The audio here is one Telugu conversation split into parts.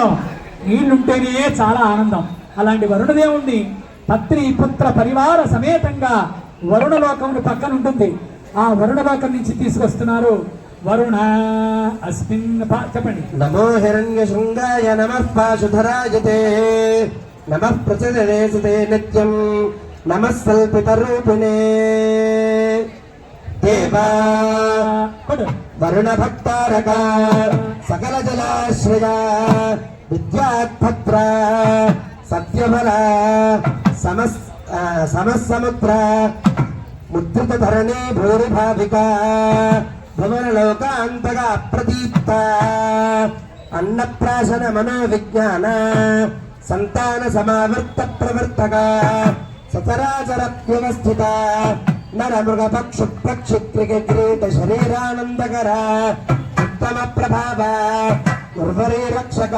ఆనందం. నీళ్ళుంటేనే చాలా ఆనందం. అలాంటి వరుణదేవుణ్ణి పత్రి పుత్ర పరివార సమేతంగా వరుణలోకముని పక్కన ఉంటుంది ఆ వరుణలోకం నుంచి తీసుకొస్తున్నారు వరుణ అస్మిన్ చెప్పండి. నమో హిరణ్యశృంగాయ నమ పాశుధరాయతే నమ ప్రచరేసుతే నిత్యం నమ సల్పిత రూపిణే దేవా వరుణ భక్తారక సకల జలాశ్రయ విద్యాత్పత్ర సత్యఫల సమస్ ఆ, సమస్సముద్ర ముద్రిత ధరణి భూరిభావిక భువన లోకాంతగా అప్రదీప్త అన్నప్రాశన మనోవిజ్ఞాన సంతాన సమావృత్త ప్రవర్తక సచరాచర వ్యవస్థిత నర మృగ పక్షు పక్షి శరీరానందకర ఉత్తమ ప్రభావ ఉర్వరీ రక్షక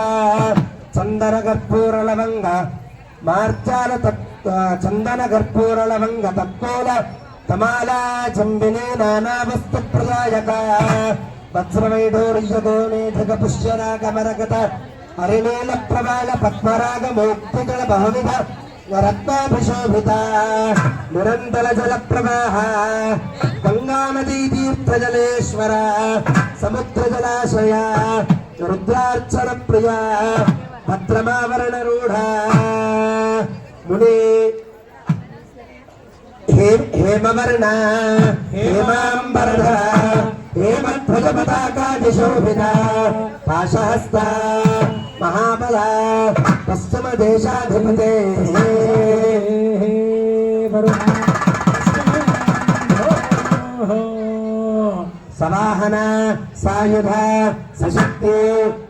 చందన కర్పూర లవంగ మార్చాల తత్- చందన కర్పూర లవంగ తత్కోల తమాలా చంబినే నానా వస్తు ప్రదాయక వత్సవైడోర్యదో మేధక పుష్యరాగమరగత హరిణీల ప్రవాళ పద్మరాగ మౌక్తికల బహువిధ రత్నాభిశోభిత నిరంతర జల ప్రవాహ గంగానదీ తీర్థజలేశ్వర సముద్ర జలాశయ రుద్రార్చన ప్రియ భద్రమావరణ రూఢ ముని హేమవర్ణ హేమాంబరధ హేమధ్వజ పతాకాదిశోభిత పాశహస్త మహాబల పశ్చిమ దేశాధిపతే సవాహన సాయుధ సశక్తి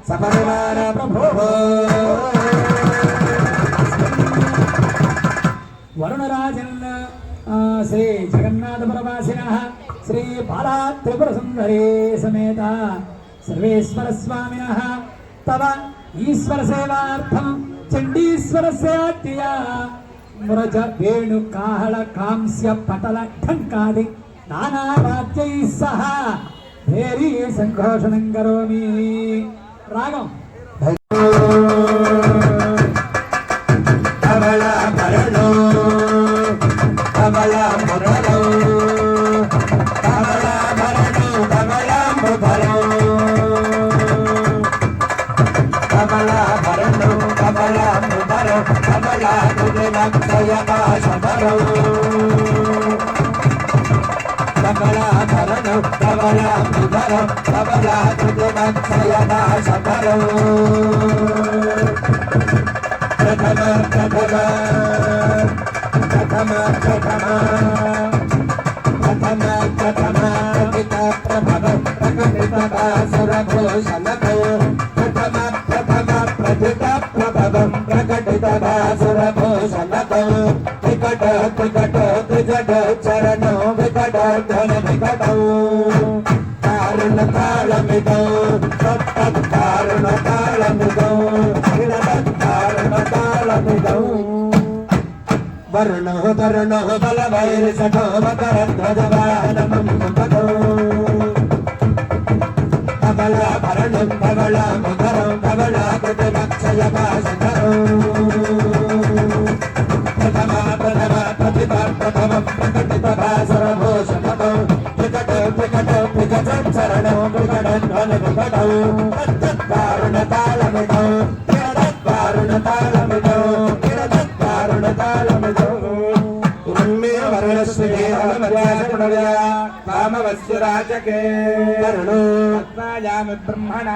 సపరివార ప్రభో వరుణరాజన్ శ్రీ జగన్నాథ పరవాసిన శ్రీ బాలా త్రిపుర సుందరే సమేత సర్వేశ్వర స్వామిన తవ ఈశ్వర సేవార్థం చండీశ్వర సేవాట్య మురజ వేణు కాహళ కాంస్య పటల ఠంకాది నానారాజ్యై సహ భేరీ సంఘోషణం కరోమి రాగం కమల భరణో కమల మురళో ప్రకటిత ప్రభవ ప్రకటిత భాసురభూషణతో వికట వికట ప్రకటిత చరణ వికట ధన వికట. వికట త్రిజట చరణో వికట ధన కారణ కాళమిదో తాళమిదో తత్కారుణ బల కారుణ సఠో మకర ధ్వజ బలవైర్సఠో మకరధ్వజవాహనమో కమల భరణం కమల మకరం కమల కృత భాషధరో భాషకరం చరణో వికట వరుణో బ్రహ్మణ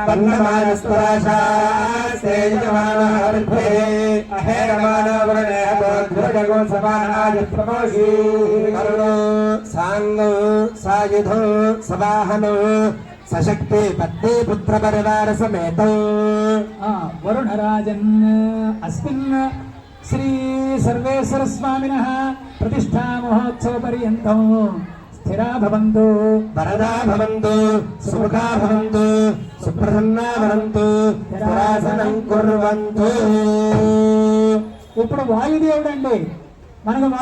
సమానాయ వరుణో సాంగో సాయుధో సవాహనో సశక్తి పత్ని పుత్ర పరివార సమేతో వరుణరాజన్ అస్మిన్ శ్రీ సర్వేశ్వర స్వామిన ప్రతిష్టా మహోత్సవ పర్యంతం స్థిరా భవంతు. వరదా భవంతు సుముఖా భవంతు సుప్రసన్నా భవంతు స్థిరాసనం కుర్వంతు. ఇప్పుడు వాయుదేవుడు అండి మనకు